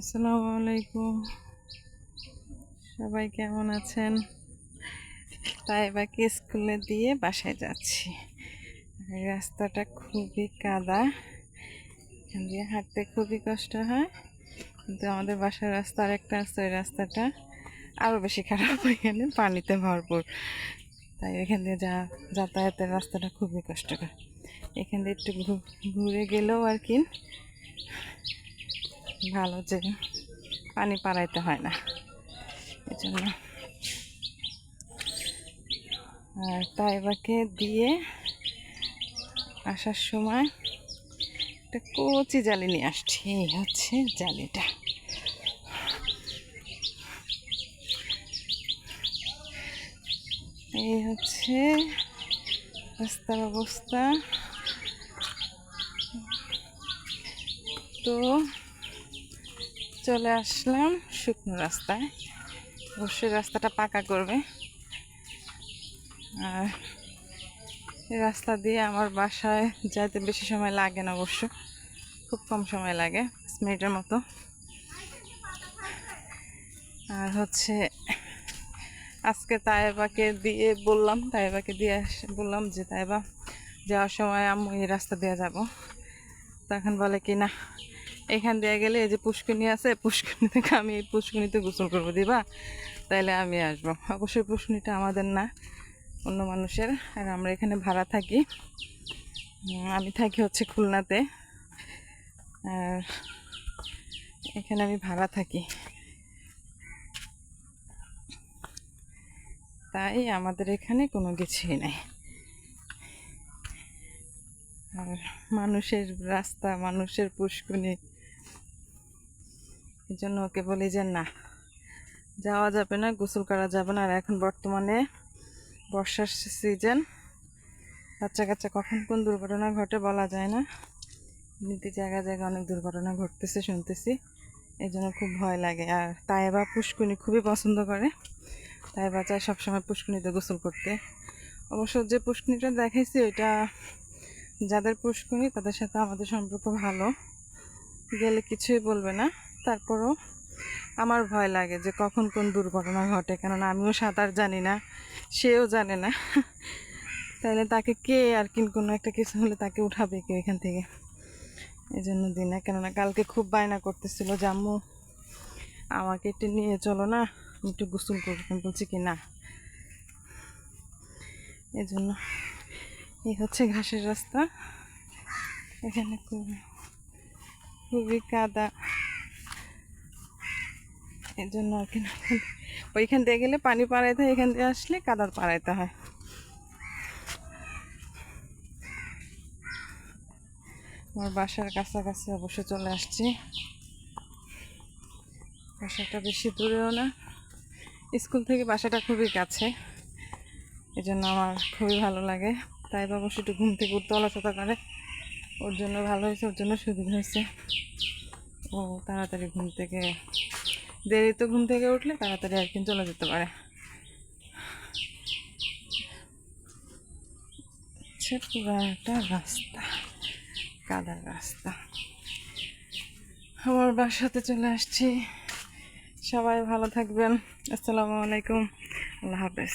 আসসালামু আলাইকুম। সবাই কেমন আছেন? তাই বাকি স্কুলে দিয়ে বাসায় যাচ্ছি। রাস্তাটা খুবই কাদা। এখান দিয়ে হাঁটতে খুবই কষ্ট হয়। কিন্তু আমাদের বাসার রাস্তা আরেকটা আছে, ওই রাস্তাটা আরও বেশি খারাপ। এখানে পানিতে ভরপুর। তাই এখান দিয়ে যা, যাতায়াতের রাস্তাটা খুবই কষ্টকর। এখান দিয়ে একটু ঘুরে গেলেও আর কি। ভালো যে পানি পাড়াইতে হয় না। এই জন্য আর তাইবাকে দিয়ে আসার সময় একটা কচি জালি নিয়ে আসছি। এই হচ্ছে জালিটা। এই হচ্ছে রাস্তার অবস্থা তো চলে আসলাম শুকনো রাস্তায়। অবশ্যই রাস্তাটা পাকা করবে। আর রাস্তা দিয়ে আমার বাসায় যাইতে বেশি সময় লাগে না অবশ্য। খুব কম সময় লাগে, পাঁচ মিনিটের মতো। আর হচ্ছে, আজকে তাইবাকে দিয়ে বললাম, তাইবাকে দিয়ে বললাম যে তাইবা, যাওয়ার সময় আমি এই রাস্তা দিয়ে যাব। তখন বলে কি, না এখান দিয়ে গেলে এই যে পুষ্করণী আছে পুষ্করণী থেকে আমি এই পুষ্করণীতে গোসল করব দিবা? তাইলে আমি আসব। অবশ্যই পুষ্করণীটা আমাদের না, অন্য মানুষের। আর আমরা এখানে ভাড়া থাকি। আমি থাকি হচ্ছে খুলনাতে। আর এখানে আমি ভাড়া থাকি। তাই আমাদের এখানে কোনো কিছুই নাই। আর মানুষের রাস্তা, মানুষের পুষ্করণী এই জন্য ওকে বলি যে, না, যাওয়া যাবে না, গোসল করা যাবে না। আর এখন বর্তমানে বর্ষার সিজন বাচ্চা কাচ্চা কখন কোন দুর্ঘটনা ঘটে বলা যায় না। এমনিতে জায়গায় জায়গায় অনেক দুর্ঘটনা ঘটতেছে, শুনতেছি। এই জন্য খুব ভয় লাগে। আর তাইবা পুষ্কুনি খুবই পছন্দ করে। তাইবা চায় সবসময় পুষ্কুনিতে গোসল করতে। অবশ্য যে পুষ্কুনিটা দেখাইছি, ওইটা যাদের পুষ্কুনি, তাদের সাথে আমাদের সম্পর্ক ভালো। গেলে কিছুই বলবে না। তারপরও আমার ভয় লাগে যে কখন কোন দুর্ঘটনা ঘটে, কেননা আমিও সাঁতার জানি না, সেও জানে না। তাহলে তাকে কে আর কি কোনো একটা কিছু হলে তাকে উঠাবে কে এখান থেকে? এই জন্য দিই না, কেননা কালকে খুব বায়না করতেছিল জাম্মু আমাকে একটু নিয়ে চলো না একটু গোসল করব। বলছি কি, না। এই জন্য এই হচ্ছে ঘাসের রাস্তা। এখানে খুবই খুবই কাদা। এই জন্য আর কি না ওইখান দিয়ে গেলে পানি পাড়াইতে হয়, এখান দিয়ে আসলে কাদার পাড়াইতে হয়। আমার বাসার কাছাকাছি অবশ্য চলে আসছি। বাসাটা বেশি দূরেও না। স্কুল থেকে বাসাটা খুবই কাছে। এই জন্য আমার খুবই ভালো লাগে। তাই অবশ্য একটু ঘুম থেকে উঠতে অলসতা করে। ওর জন্য ভালো হয়েছে, ওর জন্য সুবিধা হয়েছে। ও তাড়াতাড়ি ঘুম থেকে দেরি তো ঘুম থেকে উঠলে তাড়াতাড়ি আর চলে যেতে পুরো। একটা রাস্তা কাদার রাস্তা। আমার বাসাতে চলে আসছি। সবাই ভালো থাকবেন। আসসালামু আলাইকুম। আল্লাহ হাফেজ।